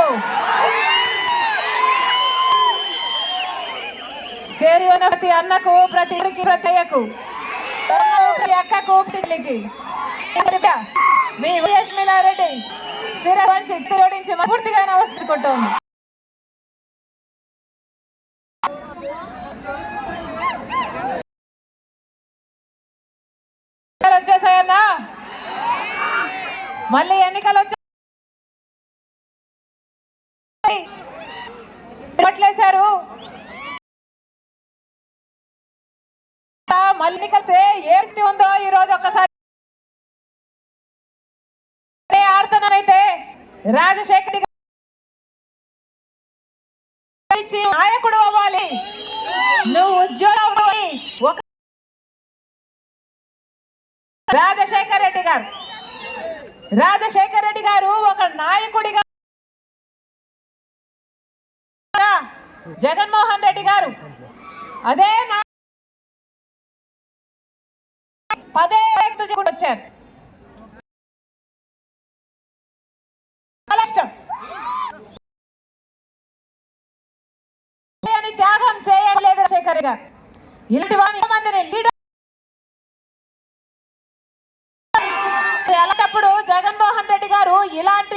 అన్నకు చేరిన ప్రతి అన్నకు ప్రతి ఊరికి ప్రతి అక్కకు ప్రతికి మీ విజయలక్ష్మిలారెడ్డి శిరవంచి జోడించి పూర్తిగా నమస్కరించుకుంటోంది వచ్చేసాయన్నా మళ్ళీ ఎన్నికలు వచ్చాయి పట్లేశారు మళ్ళీ కలిస్తే ఏ ఉందో ఈ రోజు ఒక్కసారి ఆడుతున్నానైతే రాజశేఖర్ గారు నాయకుడు అవ్వాలి. నువ్వు ఉద్యోగం ఒక రాజశేఖర్ రెడ్డి గారు. రాజశేఖర్ రెడ్డి గారు ఒక నాయకుడిగా జగన్మోహన్ రెడ్డి గారు. అదే నా- పదే కూడా వచ్చారు. అని త్యాగం చేయలేదు రాజశేఖర్ గారు. ఇలాంటి వారిని మందిని లీడర్ అలాంటప్పుడు జగన్మోహన్ రెడ్డి గారు ఇలాంటి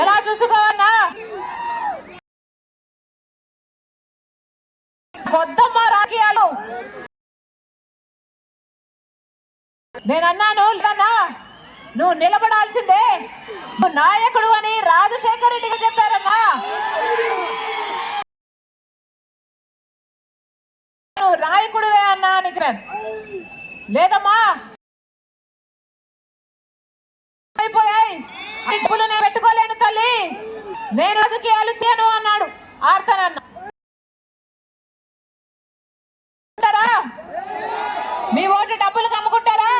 ఎలా చూసుకోవన్నా? కొద్దమ్మ రాజకీయాలు నేను అన్నాను లేదన్నా? నువ్వు నిలబడాల్సిందే. నువ్వు నాయకుడు అని రాజశేఖర రెడ్డికి చెప్పారమ్మా నువ్వు నాయకుడువే అన్నా అని చెప్పాను. లేదమ్మా. అయిపోయాయి. ఈ నేను పెట్టుకోలేను తల్లి. నేను రాజకీయాలు చేయను అన్నాడు. ఆడతానన్న మీ ఓటు డబ్బులు కమ్ముకుంటారా?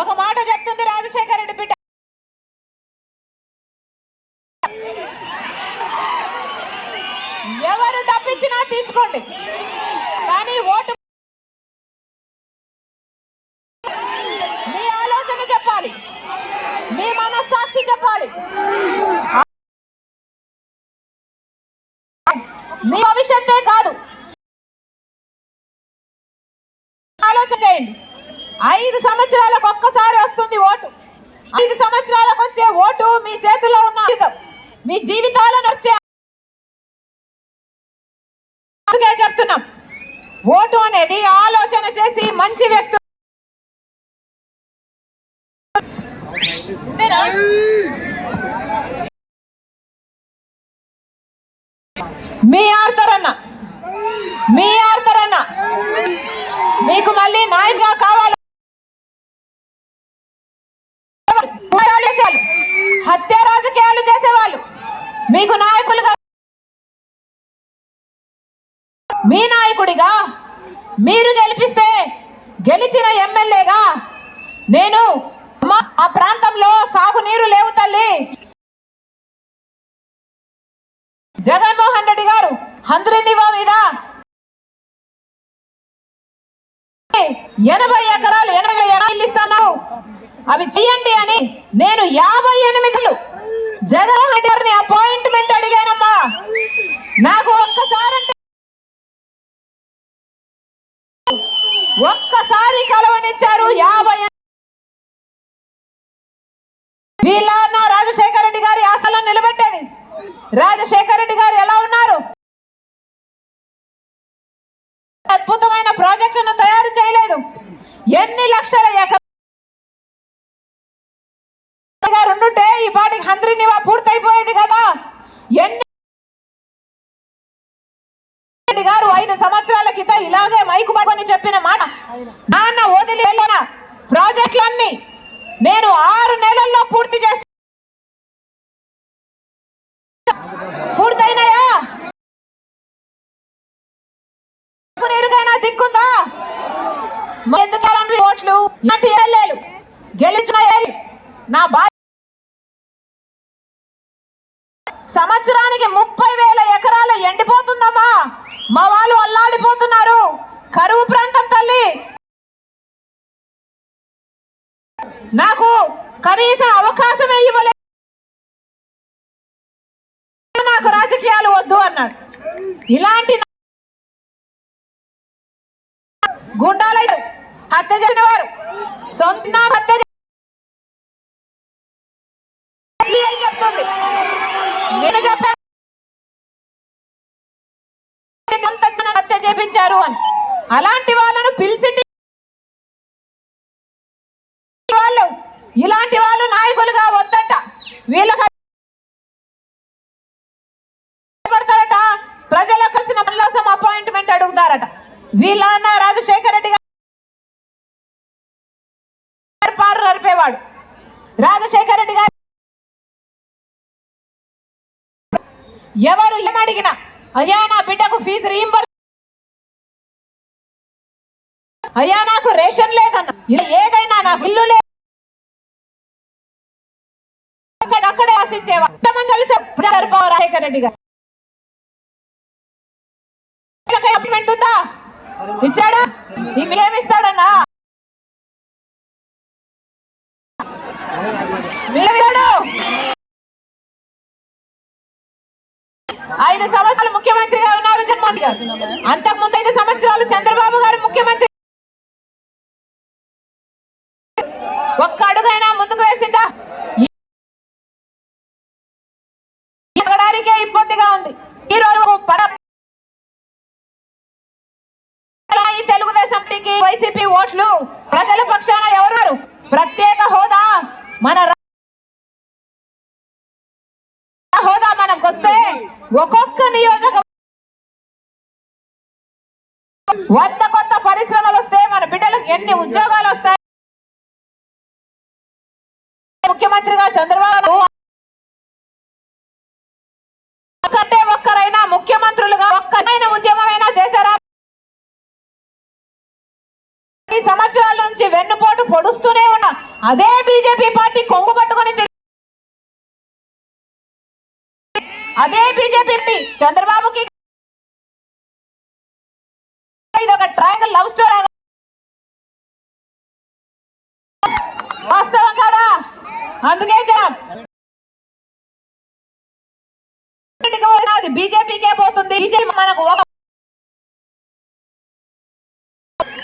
ఒక మాట చెప్తుంది రాజశేఖర రెడ్డి బిడ్డ. ఎవరు డబ్బిచ్చినా తీసుకోండి. కానీ ఓటు మీ ఆలోచన చెప్పాలి మీ మనస్సాక్షి చెప్పాలి మీ భవిష్యత్తే కాదు. ఆలోచన చేయండి. ఐదు సంవత్సరాలకు ఒక్కసారి వస్తుంది ఓటు. ఐదు సంవత్సరాలకు వచ్చే ఓటు మీ చేతిలో ఉన్న మీ జీవితాలను వచ్చే చెప్తున్నాం. ఓటు అనేది ఆలోచన చేసి మంచి వ్యక్తి అంతేనా? మీ ఆడతారన్న మీ ఆడతారన్న మీకు మళ్ళీ నాయకుగా కావాలి పోరాటాలు చేసేవాళ్ళు హత్య రాజకీయాలు చేసేవాళ్ళు మీకు నాయకులుగా మీ నాయకుడిగా మీరు గెలిపిస్తే గెలిచిన ఎమ్మెల్యేగా నేను మా ఆ ప్రాంతంలో సాగునీరు లేవు తల్లి. జగన్మోహన్ రెడ్డి గారు హంద్రినివా మీద ఎనభై ఎకరాలు ఎనభై ఎకరాలు ఇస్తాను అవి చేయండి అని నేను యాభై ఎనిమిదిలు జగన్మోహన్ రెడ్డి గారిని అపాయింట్మెంట్ అడిగానమ్మా. నాకు ఒక్కసారి ఒక్కసారి కలవనిచ్చారు యాభై వీళ్ళ రాజశేఖర రెడ్డి గారి ఆశలను నిలబెట్టేది. రాజశేఖర రెడ్డి గారు ఎలా ఉన్నారు? అద్భుతమైన ప్రాజెక్టును తయారు చేయలేదు. ఎన్ని లక్షల ఎకరాలు ఉండుంటే ఈ పాటికి హంద్రి నివా పూర్తయిపోయేది కదా. ఎన్ని రెడ్డి గారు ఐదు సంవత్సరాల క్రితం ఇలాగే మైకు పడుకొని చెప్పిన మాట. నాన్న వదిలి వెళ్ళిన? ప్రాజెక్టులన్నీ నేను ఆరు నెలల్లో పూర్తి చేస్తా. పూర్తయినాయా? నీరుకైనా దిక్కుందా? ఓట్లు ఇలాంటి గెలిచిన నా సంవత్సరానికి ముప్పై వేల ఎకరాలు ఎండిపోతుందమ్మా మా వాళ్ళు అల్లాడిపోతున్నారు కరువు ప్రాంతం తల్లి నాకు కనీసం అవకాశం ఇవ్వలేదు నాకు రాజకీయాలు వద్దు అన్నాడు ఇలాంటి గుండాల హత్య చేసిన వారు సొంత హత్య చే- CI చెప్తుంది నేను చెప్పాను ఎంత చిన్న హత్య చేపించారు అని. అలాంటి వాళ్ళను పిలిచి వాళ్ళు ఇలాంటి వాళ్ళు నాయకులుగా వద్దట. వీళ్ళకి పడతారట ప్రజలు కలిసిన మల్లాసం అపాయింట్మెంట్ అడుగుతారట. వీళ్ళన్న రాజశేఖర రెడ్డి గారు పారు నడిపేవాడు. రాజశేఖర రెడ్డి గారు ఎవరు ఏమడిగినా అయ్యా నా బిడ్డకు ఫీజు రీంబర్స్ అయ్యా నాకు రేషన్ లేదన్న. ఇలా ఏదైనా నాకు ఇల్లు లేదు అక్కడక్కడే ఆశించేవా. కలిసి జరపావు రాజశేఖర రెడ్డి గారు. వీళ్ళకి అపాయింట్మెంట్ ఉందా? ఇచ్చాడా? ఐదు సంవత్సరాలు ముఖ్యమంత్రిగా ఉన్నారు జగన్మోహన్ గారు. అంతకు ముందు ఐదు సంవత్సరాలు చంద్రబాబు గారు ముఖ్యమంత్రి ఒక్క అడుగైనా ముందుకు వేసిందా ఎగడానికే ఇబ్బందిగా ఉంది ఈ రోజు పడ ఈ తెలుగుదేశం పార్టీకి వైసీపీ ఓట్లు ప్రజల పక్షాన ఎవరు ప్రత్యేక హోదా మన రా- హోదా మనకు వస్తే ఒక్కొక్క నియోజక వంద కొత్త పరిశ్రమలు వస్తే మన బిడ్డలకు ఎన్ని ఉద్యోగాలు వస్తాయి? ముఖ్యమంత్రిగా చంద్రబాబు ఒక్కటే ఒక్కరైనా ముఖ్యమంత్రులుగా ఒక్కరైన ఉద్యమమైనా చేశారా? ఈ సంవత్సరాల నుంచి వెన్నుపోటు పొడుస్తూనే ఉన్నా. అదే బీజేపీ పార్టీ కొంగు అదే బీజేపీ చంద్రబాబుకి ఇది ఒక ట్రయాంగిల్ లవ్ స్టోరీ వాస్తవం కాదా? అందుకే జనం అది బీజేపీకే పోతుంది. బీజేపీ మనకు ఒక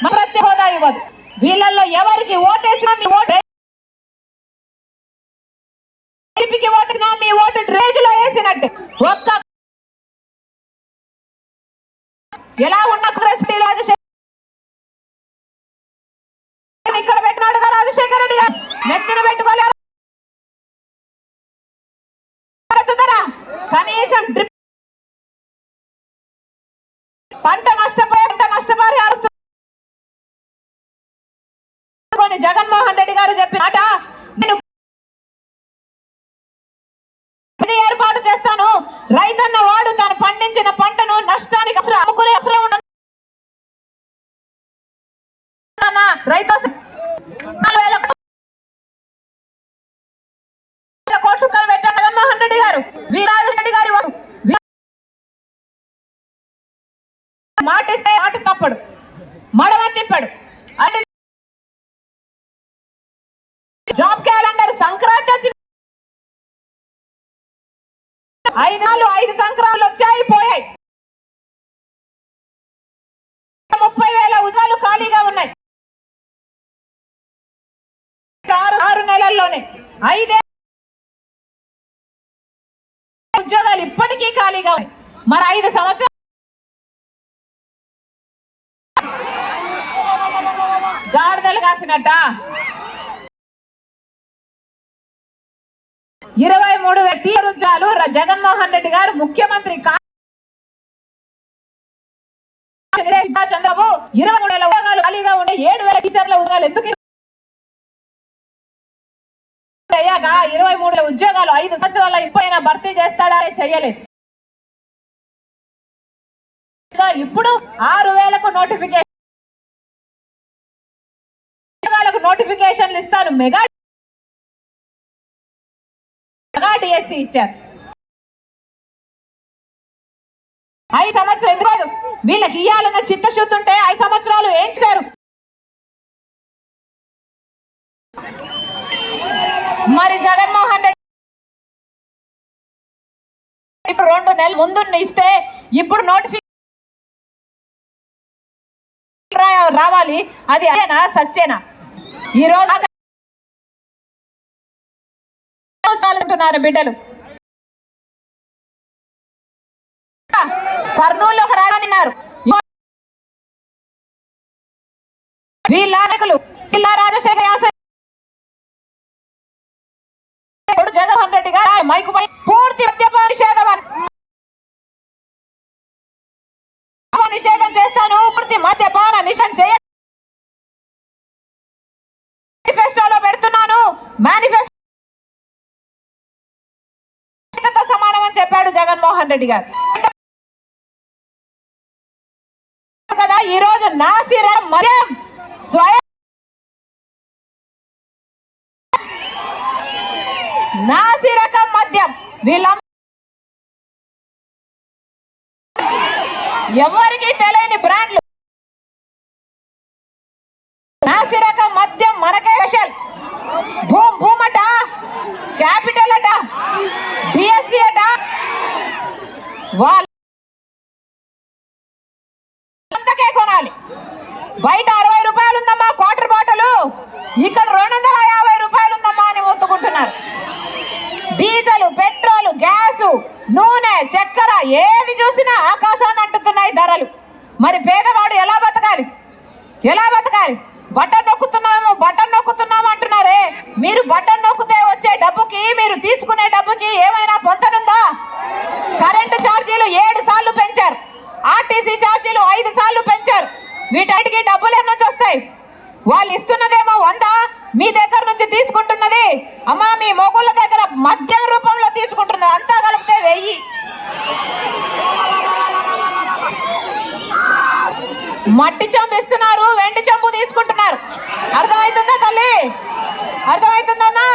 ప్రతి హోదా ఇవ్వదు. వీళ్ళల్లో ఎవరికి ఓటేసినా మీ ఓటు ఓటేసినా మీ ఓటు డ్రేజ్లో వేసినట్టే ఒక్క ఎలా ఉన్న కాంగ్రెస్ రాజశేఖర్ ఇక్కడ పెట్టినాడుగా రాజశేఖర్ రెడ్డి గారు? నెత్తిన పెట్టుకోలేదు కనీసం డ్రిప్ పంట నష్టపోయి పంట నష్టపరిహారం కొని జగన్మోహన్ రెడ్డి గారు చెప్పిన మాట నేను ఇది ఏర్పాటు చేస్తాను రైతన్న వాడు తాను పండించిన పంటను నష్టానికి అసలు అమ్ముకునే అవసరం ఉండదు అన్న, రైతు అసలు నాలుగు వేల కోట్ల రూపాయలు పెట్టారు జగన్మోహన్ రెడ్డి గారు వీరాజు రెడ్డి గారి వస్తు- వీ- మాట ఇస్తే మాట తప్పడు మడమ తిప్పాడు అంటే జాబ్ క్యాలెండర్ సంక్రాంతి వచ్చింది. ఐదు నాలుగు ఐదు సంక్రాంతులు వచ్చాయి పోయాయి. ముప్పై వేల ఉద్యోగాలు ఖాళీగా ఉన్నాయి. ఆరు ఆరు నెలల్లోనే. ఐదే ఉద్యోగాలు ఇప్పటికీ ఖాళీగా ఉన్నాయి. మరి ఐదు సంవత్సరాలు గాడిదలు కాసినట్ట? ఇరవై మూడు వ్యక్తి రుజాలు జగన్మోహన్ రెడ్డి గారు ముఖ్యమంత్రి కా చంద్రబాబు ఇరవై మూడు వేల ఉద్యోగాలు ఖాళీగా ఉండే ఏడు వేల టీచర్ల ఉద్యోగాలు ఎందుకు అయ్యాక ఇరవై మూడు వేల ఉద్యోగాలు ఐదు సంవత్సరాల ఇప్పుడైనా భర్తీ చేస్తాడా? చేయలేదు. ఇప్పుడు ఆరు వేలకు నోటిఫికేషన్ ఉద్యోగాలకు నోటిఫికేషన్లు ఇస్తాను. మెగా మెగా ఇచ్చారు. ఐదు సంవత్సరాలు ఎందుకు కాదు? వీళ్ళకి ఇయ్యాలన్న చిత్తశుద్ధి ఉంటే ఐదు సంవత్సరాలు ఏం చేశారు? మరి జగన్మోహన్ రెడ్డి ఇప్పుడు రెండు నెలల ముందు ఇస్తే ఇప్పుడు నోటిఫికేషన్ రావాలి. అది అదేనా సచ్చేనా? ఈ చేయాలంటున్నారు బిడ్డలు. కర్నూలు ఒక రాజన్నారు వీళ్ళ నాయకులు వీళ్ళ రాజశేఖర యాస జగన్మోహన్ రెడ్డి గారు మైకు పై పూర్తి మద్యపాన నిషేధం నిషేధం చేస్తాను పూర్తి మద్యపాన నిషేధం చేయ మేనిఫెస్టోలో పెడుతున్నాను మేనిఫెస్టో జగన్మోహన్ రెడ్డి గారు. కదా ఈ రోజు నాసిర మద్యం స్వయం నాసిరకం మద్యం. వీళ్ళ ఎవరికి తెలియని బ్రాండ్లు నాసిరకం మద్యం మనకే స్పెషల్ భూమ్ భూమ్ అట క్యాపిటల్ అట డిఎస్సి అట వాళ్ళకే అంతకే కొనాలి. బయట అరవై రూపాయలు ఉందమ్మా క్వార్టర్ బాటలు ఇక్కడ రెండు వందల యాభై రూపాయలు ఉందమ్మా అని ఒత్తుకుంటున్నారు. డీజిల్ పెట్రోల్ గ్యాసు నూనె చక్కెర ఏది చూసినా ఆకాశాన్ని అంటుతున్నాయి ధరలు. మరి పేదవాడు ఎలా బతకాలి? ఎలా బతకాలి? బటన్ నొక్కుతున్నాము బటన్ నొక్కుతున్నాము అంటున్నారే. మీరు బటన్ నొక్కితే వచ్చే డబ్బుకి మీరు తీసుకునే డబ్బుకి ఏమైనా పొంతనుందా? కరెంటు ఛార్జీలు ఏడు సార్లు పెంచారు. ఆర్టీసీ ఛార్జీలు ఐదు సార్లు పెంచారు. వీటన్నిటికి డబ్బులు ఎన్ని నుంచి వస్తాయి? వాళ్ళు ఇస్తున్నదేమో వంద మీ దగ్గర నుంచి తీసుకుంటున్నది. అమ్మా మీ మొగుళ్ళ దగ్గర మద్యం రూపంలో తీసుకుంటున్నది. అంతా కలిపితే వెయ్యి. మట్టి చెంబు ఇస్తున్నారు వెండి చెంబు తీసుకుంటున్నారు. అర్థమవుతుందా తల్లి? అర్థమవుతుందన్నా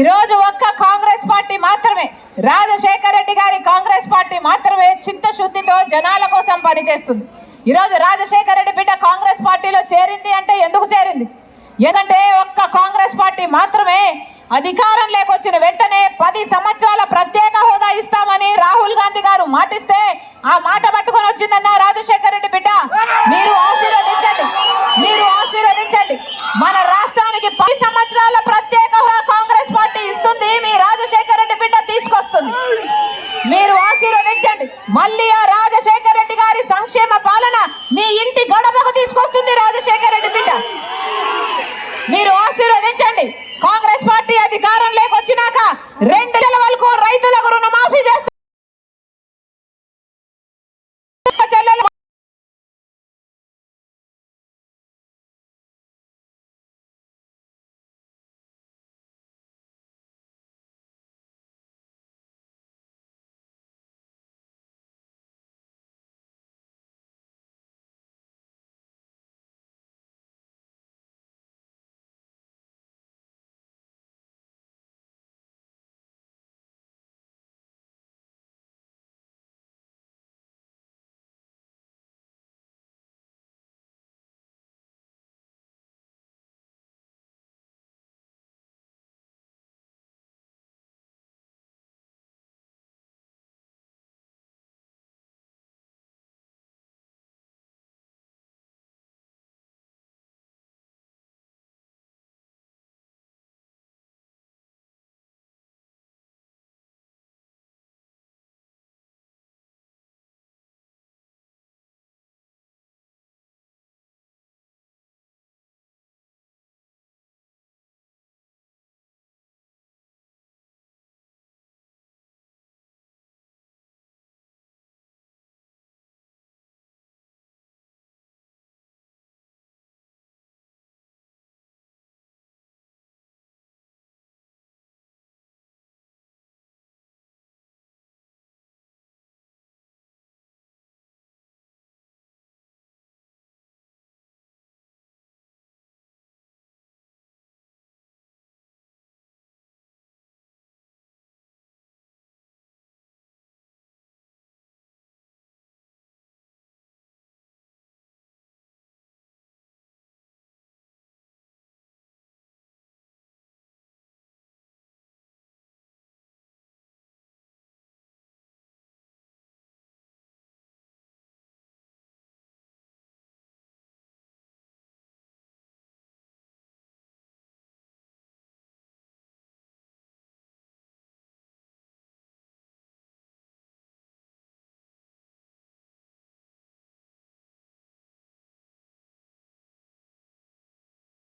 ఈరోజు ఒక్క కాంగ్రెస్ పార్టీ మాత్రమే. రాజశేఖర రెడ్డి గారి కాంగ్రెస్ పార్టీ మాత్రమే చిత్తశుద్ధితో జనాల కోసం పనిచేస్తుంది. ఈరోజు రాజశేఖర రెడ్డి బిడ్డ కాంగ్రెస్ పార్టీలో చేరింది అంటే ఎందుకు చేరింది? ఎందుకంటే ఒక్క కాంగ్రెస్ పార్టీ మాత్రమే అధికారం లేకొచ్చిన వెంటనే పది సంవత్సరాల ప్రత్యేక హోదా